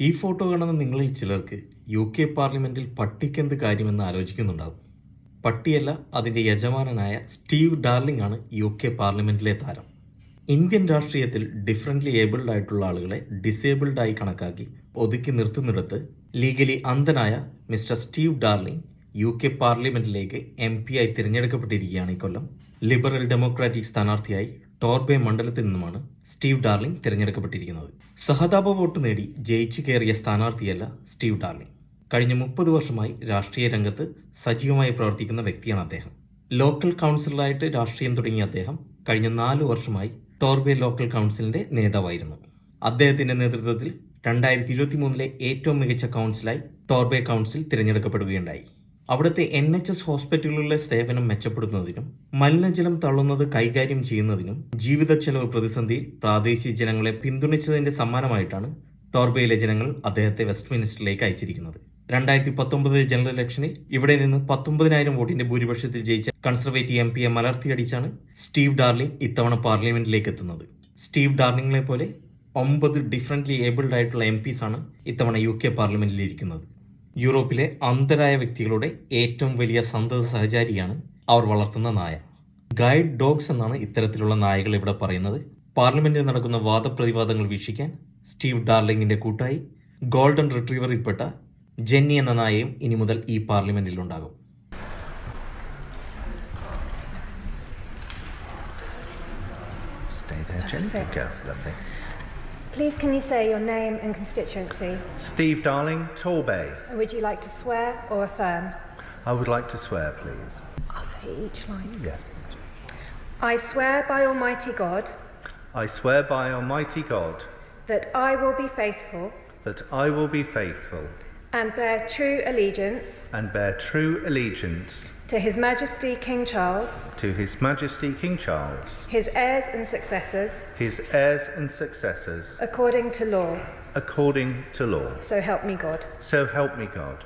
ഈ ഫോട്ടോ കാണുന്ന നിങ്ങളിൽ ചിലർക്ക് യു കെ പാർലമെന്റിൽ പട്ടിക്കെന്ത് കാര്യമെന്ന് ആലോചിക്കുന്നുണ്ടാവും. പട്ടിയല്ല അതിന്റെ യജമാനനായ സ്റ്റീവ് ഡാർലിംഗ് ആണ് യു കെ പാർലമെന്റിലെ താരം. ഇന്ത്യൻ രാഷ്ട്രീയത്തിൽ ഡിഫറന്റ്ലി ഏബിൾഡ് ആയിട്ടുള്ള ആളുകളെ ഡിസേബിൾഡ് ആയി കണക്കാക്കി ഒതുക്കി നിർത്തുന്നിടത്ത് ലീഗലി അന്ധനായ mister Steve Darling U K പാർലമെന്റിലേക്ക് എം പി ആയി തിരഞ്ഞെടുക്കപ്പെട്ടിരിക്കുകയാണ് ഇക്കൊല്ലം. കൊല്ലം ലിബറൽ ഡെമോക്രാറ്റിക് സ്ഥാനാർത്ഥിയായി ടോർബെ മണ്ഡലത്തിൽ നിന്നുമാണ് സ്റ്റീവ് ഡാർലിംഗ് തിരഞ്ഞെടുക്കപ്പെട്ടിരിക്കുന്നത്. സഹതാപ വോട്ട് നേടി ജയിച്ചു കയറിയ സ്ഥാനാർത്ഥിയല്ല സ്റ്റീവ് ഡാർലിംഗ്. കഴിഞ്ഞ മുപ്പത് വർഷമായി രാഷ്ട്രീയ രംഗത്ത് സജീവമായി പ്രവർത്തിക്കുന്ന വ്യക്തിയാണ് അദ്ദേഹം. ലോക്കൽ കൗൺസിലറായിട്ട് രാഷ്ട്രീയം തുടങ്ങിയ അദ്ദേഹം കഴിഞ്ഞ നാല് വർഷമായി ടോർബെ ലോക്കൽ കൗൺസിലിന്റെ നേതാവായിരുന്നു. അദ്ദേഹത്തിന്റെ നേതൃത്വത്തിൽ രണ്ടായിരത്തി ഇരുപത്തി മൂന്നിലെ ഏറ്റവും മികച്ച കൗൺസിലായി ടോർബെ കൗൺസിൽ തിരഞ്ഞെടുക്കപ്പെടുകയുണ്ടായി. അവിടുത്തെ എൻ എച്ച് എസ് ഹോസ്പിറ്റലുകളിലെ സേവനം മെച്ചപ്പെടുത്തുന്നതിനും മലിനജലം തള്ളുന്നത് കൈകാര്യം ചെയ്യുന്നതിനും ജീവിത ചെലവ് പ്രതിസന്ധിയിൽ പ്രാദേശിക ജനങ്ങളെ പിന്തുണച്ചതിന്റെ സമ്മാനമായിട്ടാണ് ടോർബയിലെ ജനങ്ങൾ അദ്ദേഹത്തെ വെസ്റ്റ് മിനിസ്റ്ററിലേക്ക് അയച്ചിരിക്കുന്നത്. രണ്ടായിരത്തി പത്തൊമ്പത് ജനറൽ ഇലക്ഷനിൽ ഇവിടെ നിന്ന് പത്തൊമ്പതിനായിരം വോട്ടിന്റെ ഭൂരിപക്ഷത്തിൽ ജയിച്ച കൺസർവേറ്റീവ് എം പിയെ മലർത്തിയടിച്ചാണ് സ്റ്റീവ് ഡാർലിംഗ് ഇത്തവണ പാർലമെന്റിലേക്ക് എത്തുന്നത്. സ്റ്റീവ് ഡാർലിംഗിനെ പോലെ ഒമ്പത് ഡിഫറന്റ്ലി ഏബിൾഡ് ആയിട്ടുള്ള എം ആണ് ഇത്തവണ യു കെ പാർലമെന്റിൽ ഇരിക്കുന്നത്. യൂറോപ്പിലെ അന്ധരായ വ്യക്തികളുടെ ഏറ്റവും വലിയ സന്തത സഹചാരിയാണ് അവർ വളർത്തുന്ന നായ ഗൈഡ് ഡോഗ്സ് എന്നാണ് ഇത്തരത്തിലുള്ള നായകൾ ഇവിടെ പറയുന്നത് പാർലമെന്റിൽ നടക്കുന്ന വാദപ്രതിവാദങ്ങൾ വീക്ഷിക്കാൻ സ്റ്റീവ് ഡാർലിംഗിന്റെ കൂട്ടായി ഗോൾഡൻ റിട്രീവറിൽപ്പെട്ട ജെന്നി എന്ന നായയും ഇനി മുതൽ ഈ പാർലമെന്റിൽ ഉണ്ടാകും Stay there, Jenny. Good girl. Lovely. Please, can you say your name and constituency? Steve Darling, Torbay. Would you like to swear or affirm? I would like to swear, please. I'll say each line. Yes. I swear by Almighty God I swear by Almighty God that I will be faithful that I will be faithful and bear true allegiance and bear true allegiance to His Majesty King Charles, to His Majesty King Charles, his heirs and successors, his heirs and successors, according to law. according to law. So help me God. So help me God.